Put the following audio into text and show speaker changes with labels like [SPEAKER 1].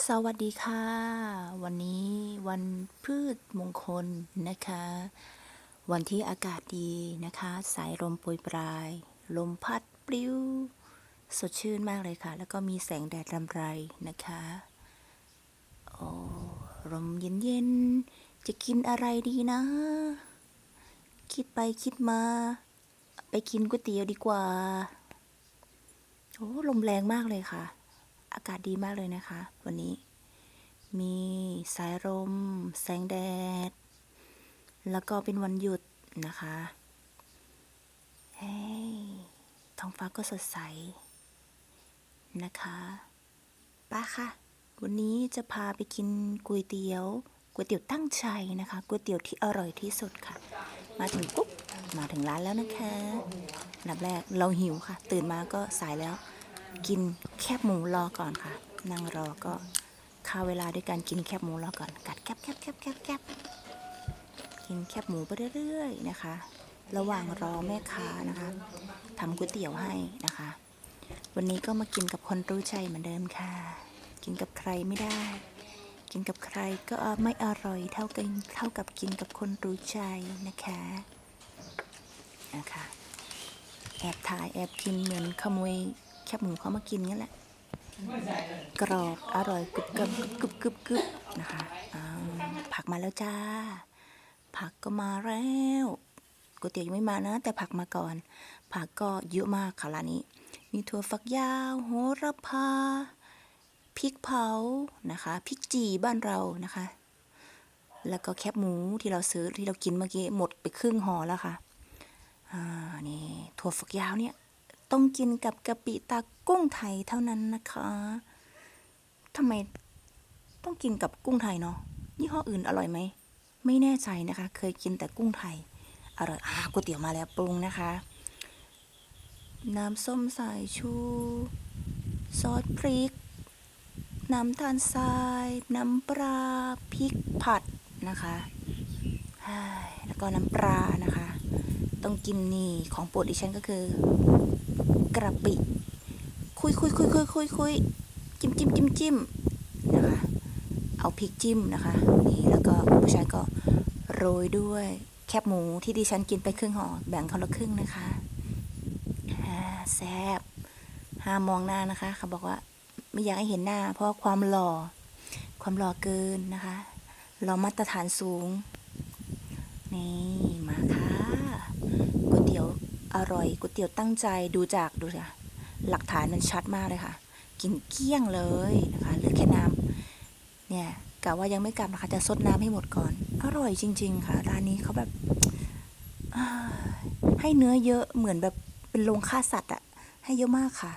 [SPEAKER 1] สวัสดีค่ะ วันนี้วันพืชมงคลนะคะ วันที่อากาศดีนะคะ สายลมโปรยปลาย ลมพัดปลิวสดชื่นมากเลยค่ะ แล้วก็มีแสงแดดรำไรนะคะโอ้ลมเย็นๆ จะกินอะไรดีนะ คิดไปคิดมา ไปกินก๋วยเตี๋ยวดีกว่าโอ้ลมแรงมากเลยค่ะ อากาศดีมากเลยนะคะ วันนี้ มีสายลม แสงแดด แล้วก็เป็นวันหยุดนะคะเฮ้ยท้องฟ้าก็สดใสนะคะป้าค่ะ วันนี้จะพาไปกินก๋วยเตี๋ยวก๋วยเตี๋ยวตั้งใจนะคะก๋วยเตี๋ยวที่อร่อยที่สุดค่ะ มาถึงปุ๊บมาถึงร้านแล้วนะคะอันดับแรกเราหิวค่ะ ตื่นมาก็สายแล้ว กินแคบหมูรอก่อนค่ะ นั่งรอก็ฆ่าเวลาด้วยการกินแคบหมูรอก่อน กัดแคบแคบแคบแคบแคบกินแคบหมูไปเรื่อยๆนะคะ ระหว่างรอแม่ค้านะคะทำก๋วยเตี๋ยวให้นะคะ วันนี้ก็มากินกับคนรู้ใจเหมือนเดิมค่ะ กินกับใครไม่ได้ กินกับใครก็ไม่อร่อยเท่ากันเท่ากับกินกับคนรู้ใจนะคะนะคะแอบถ่ายแอบกินเหมือนขโมย บหมูเขามากินงั้นแหละ กรอบอร่อยกรึบกรึบกรึบกรึบกรึบนะคะอ้าวผักมาแล้วจ้า ผักก็มาแล้วก๋วยเตี๋ยวยังไม่มานะ แต่ผักมาก่อน ผักก็เยอะมากค่ะร้านนี้ มีถั่วฝักยาว โหระพาพริกเผานะคะพริกจีบ้านเรานะคะ แล้วก็แคบหมูที่เราซื้อที่เรากินเมื่อกี้หมดไปครึ่งห่อแล้วค่ะอ่านี่ถั่วฝักยาวเนี่ย ต้องกินกับกะปิตากุ้งไทยเท่านั้นนะคะทำไมต้องกินกับกุ้งไทยเนาะยี่ห้ออื่นอร่อยไหม ไม่แน่ใจนะคะ เคยกินแต่กุ้งไทย อร่อยอ่าก๋วยเตี๋ยวมาแล้วปรุงนะคะ น้ำส้มสายชู ซอสพริก น้ำตาลทราย น้ำปลาพริกผัดนะคะ แล้วก็น้ำปลานะคะ ต้องกินนี่ของโปรดดิฉันก็คือ กระปิ คุยคุยคุยคุยคุยคุยจิ้มจิ้มจิ้มจิ้มนะคะเอาพริกจิ้มนะคะนี่แล้วก็คุณผู้ชายก็โรยด้วยแคบหมูที่ดิฉันกินไปครึ่งห่อแบ่งคนละครึ่งนะคะอ่าแซบห้ามมองหน้านะคะเขาบอกว่าไม่อยากให้เห็นหน้า เพราะความหล่อความหล่อเกินนะคะเรามาตรฐานสูง นี่มาค่ะ อร่อยก๋วยเตี๋ยวตั้งใจดูจากดูค่ะหลักฐานมันชัดมากเลยค่ะ กินเกลี้ยงเลยนะคะเหลือแค่น้ำเนี่ยกะว่ายังไม่กลับนะคะจะซดน้ำให้หมดก่อน อร่อยจริง ๆ ค่ะร้านนี้เขาแบบให้เนื้อเยอะเหมือนแบบเป็นโรงฆ่าสัตว์อะให้เยอะมากค่ะ